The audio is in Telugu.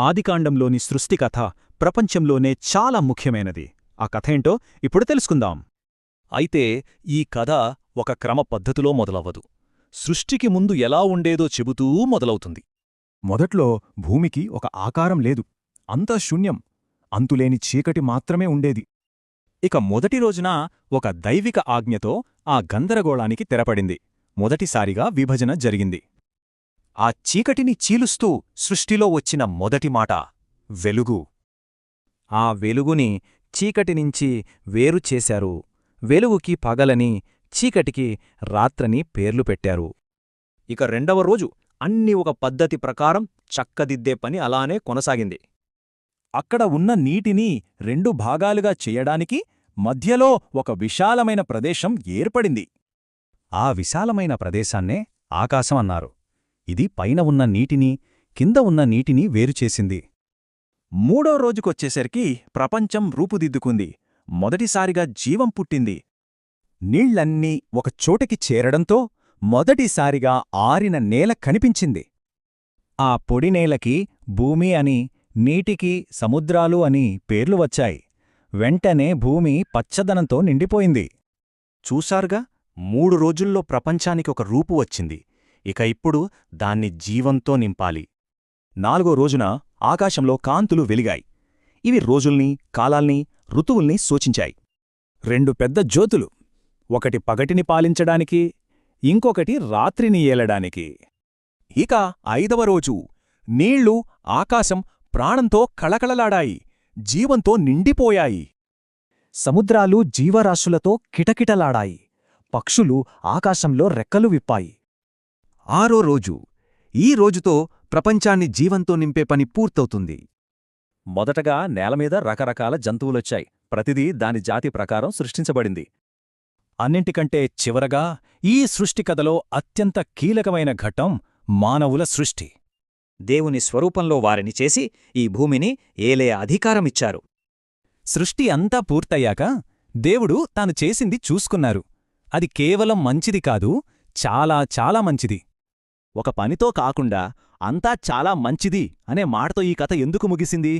ఆదికాండంలోని సృష్టి కథ ప్రపంచంలోనే చాలా ముఖ్యమైనది. ఆ కథేంటో ఇప్పుడు తెలుసుకుందాం. అయితే ఈ కథ ఒక క్రమ పద్ధతిలో మొదలవ్వదు. సృష్టికి ముందు ఎలా ఉండేదో చెబుతూ మొదలవుతుంది. మొదట్లో భూమికి ఒక ఆకారం లేదు. అంతా శూన్యం. అంతులేని చీకటి మాత్రమే ఉండేది. ఇక మొదటి రోజున ఒక దైవిక ఆజ్ఞతో ఆ గందరగోళానికి తెరపడింది. మొదటిసారిగా విభజన జరిగింది. ఆ చీకటిని చీలుస్తూ సృష్టిలో వచ్చిన మొదటి మాట వెలుగు. ఆ వెలుగుని చీకటి నుంచి వేరు చేశారు. వెలుగుకి పగలని చీకటికి రాత్రని పేర్లు పెట్టారు. ఇక రెండవ రోజు అన్ని ఒక పద్ధతి ప్రకారం చక్కదిద్దే పని అలానే కొనసాగింది. అక్కడ ఉన్న నీటిని రెండు భాగాలుగా చెయ్యడానికి మధ్యలో ఒక విశాలమైన ప్రదేశం ఏర్పడింది. ఆ విశాలమైన ప్రదేశాన్నే ఆకాశం అన్నారు. ఇది పైన ఉన్న నీటిని కింద ఉన్న నీటిని వేరుచేసింది మూడో రోజుకొచ్చేసరికి ప్రపంచం రూపుదిద్దుకుంది. మొదటిసారిగా జీవం పుట్టింది. నీళ్ళన్నీ ఒకచోటకి చేరడంతో మొదటిసారిగా ఆరిన నేల కనిపించింది. ఆ పొడి నేలకి భూమి అని నీటికి సముద్రాలు అని పేర్లు వచ్చాయి. వెంటనే భూమి పచ్చదనంతో నిండిపోయింది. చూశారుగా? మూడు రోజుల్లో ప్రపంచానికి ఒక రూపు వచ్చింది. ఇక ఇప్పుడు దాన్ని జీవంతో నింపాలి. నాలుగో రోజున ఆకాశంలో కాంతులు వెలిగాయి. ఇవి రోజుల్ని కాలాల్ని ఋతువుల్ని సూచించాయి. రెండు పెద్ద జ్యోతులు ఒకటి పగటిని పాలించడానికి ఇంకొకటి రాత్రిని ఏలడానికి. ఇక ఐదవ రోజు నీళ్ళు ఆకాశం ప్రాణంతో కళకళలాడాయి జీవంతో నిండిపోయాయి. సముద్రాలు జీవరాశులతో కిటకిటలాడాయి పక్షులు ఆకాశంలో రెక్కలు విప్పాయి. ఆరో రోజు. ఈ రోజుతో ప్రపంచాన్ని జీవంతో నింపే పని పూర్తవుతుంది. మొదటగా నేలమీద రకరకాల జంతువులొచ్చాయి. ప్రతిదీ దాని జాతి ప్రకారం సృష్టించబడింది. అన్నింటికంటే చివరగా ఈ సృష్టి కథలో అత్యంత కీలకమైన ఘట్టం మానవుల సృష్టి. దేవుని స్వరూపంలో వారిని చేసి ఈ భూమిని ఏలే అధికారమిచ్చారు. సృష్టి అంతా పూర్తయ్యాక దేవుడు తాను చేసింది చూసుకున్నారు. అది కేవలం మంచిది కాదు చాలా చాలా మంచిది. ఒక పనితో కాకుండా అంతా చాలా మంచిది అనే మాటతో ఈ కథ ఎందుకు ముగిసింది?